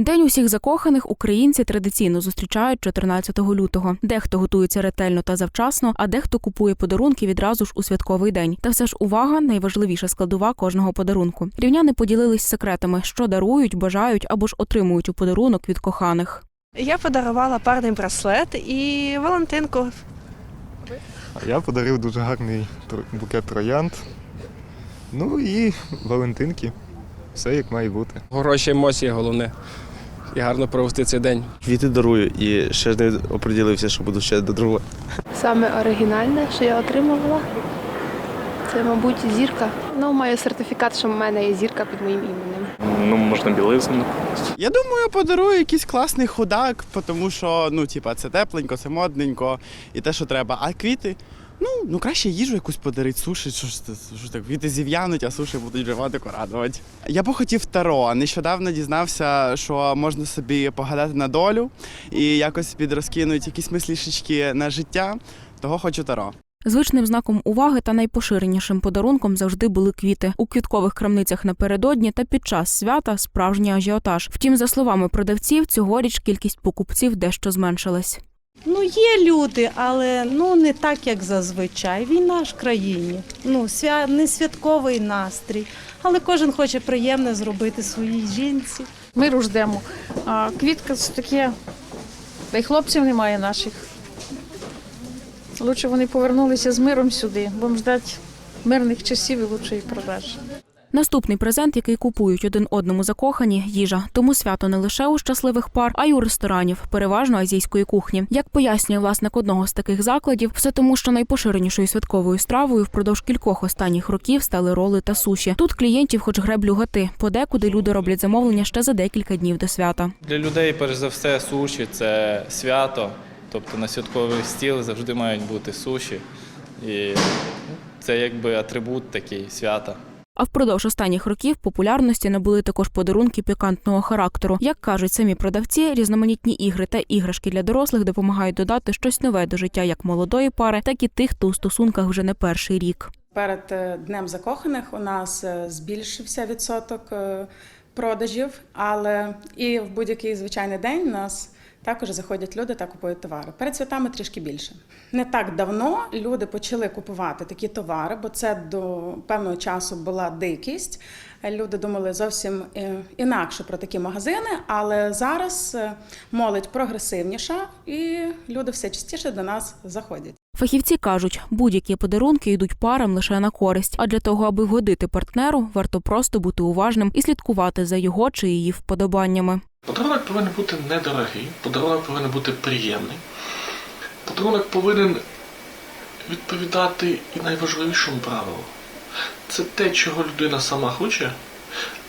День усіх закоханих українці традиційно зустрічають 14 лютого. Дехто готується ретельно та завчасно, а дехто купує подарунки відразу ж у святковий день. Та все ж увага найважливіша складова кожного подарунку. Рівняни поділились секретами, що дарують, бажають або ж отримують у подарунок від коханих. Я подарувала парний браслет і Валентинку. А я подарив дуже гарний букет троянд. Ну і Валентинки. Все як має бути. Хороші емоції головне. І гарно провести цей день. Квіти дарую і ще не оприділився, що буду ще дарувати. Саме оригінальне, що я отримувала, це, мабуть, зірка. Ну, маю сертифікат, що в мене є зірка під моїм іменем. Ну, можна білизну. Я думаю, подарую якийсь класний худак, тому що ну, типа, це тепленько, це модненько і те, що треба. А квіти, ну, ну краще їжу якусь подарити, суші, що ж це, що так, квіти зів'януть, а суші будуть животику радувати. Я би хотів таро. Нещодавно дізнався, що можна собі погадати на долю і якось підрозкинуть якісь мислішечки на життя. Того хочу таро. Звичним знаком уваги та найпоширенішим подарунком завжди були квіти у квіткових крамницях напередодні та під час свята справжній ажіотаж. Втім, за словами продавців, цьогоріч кількість покупців дещо зменшилась. Ну, є люди, але ну не так, як зазвичай. Війна ж в країні. Ну, свя... не святковий настрій. Але кожен хоче приємне зробити своїй жінці. Миру ждемо. А квітка це таке, та й хлопців немає наших. Лучше вони повернулися з миром сюди, будемо ждати мирних часів і лучшої продажі. Наступний презент, який купують один одному закохані їжа. Тому свято не лише у щасливих пар, а й у ресторанів, переважно азійської кухні. Як пояснює власник одного з таких закладів, все тому, що найпоширенішою святковою стравою впродовж кількох останніх років стали роли та суші. Тут клієнтів, хоч греблю гати, подекуди люди роблять замовлення ще за декілька днів до свята. Для людей, перш за все, суші це свято. Тобто на святковий стіл завжди мають бути суші. І це якби атрибут такий свята. А впродовж останніх років популярності набули також подарунки пікантного характеру. Як кажуть самі продавці, різноманітні ігри та іграшки для дорослих допомагають додати щось нове до життя як молодої пари, так і тих, хто у стосунках вже не перший рік. Перед е, Днем закоханих у нас е, збільшився відсоток е, продажів, але і в будь-який звичайний день у нас також заходять люди та купують товари. Перед святами трішки більше. Не так давно люди почали купувати такі товари, бо це до певного часу була дикість. Люди думали зовсім е, інакше про такі магазини, але зараз е, молодь прогресивніша і люди все частіше до нас заходять. Фахівці кажуть, будь-які подарунки йдуть парам лише на користь. А для того, аби вгодити партнеру, варто просто бути уважним і слідкувати за його чи її вподобаннями. Подарунок повинен бути недорогий, подарунок повинен бути приємний. Подарунок повинен відповідати і найважливішому правилу. Це те, чого людина сама хоче,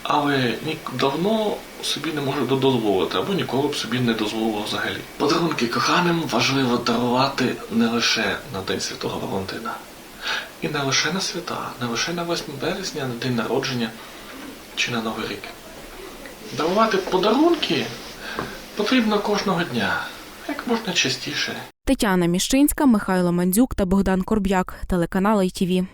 але давно собі не може дозволити, або ніколи б собі не дозволило взагалі. Подарунки коханим важливо дарувати не лише на День Святого Валентина, і не лише на свята, не лише на 8 березня, на день народження чи на Новий рік. Дарувати подарунки потрібно кожного дня, як можна частіше. Тетяна Міщинська, Михайло Мандзюк та Богдан Корб'як, телеканал ITV.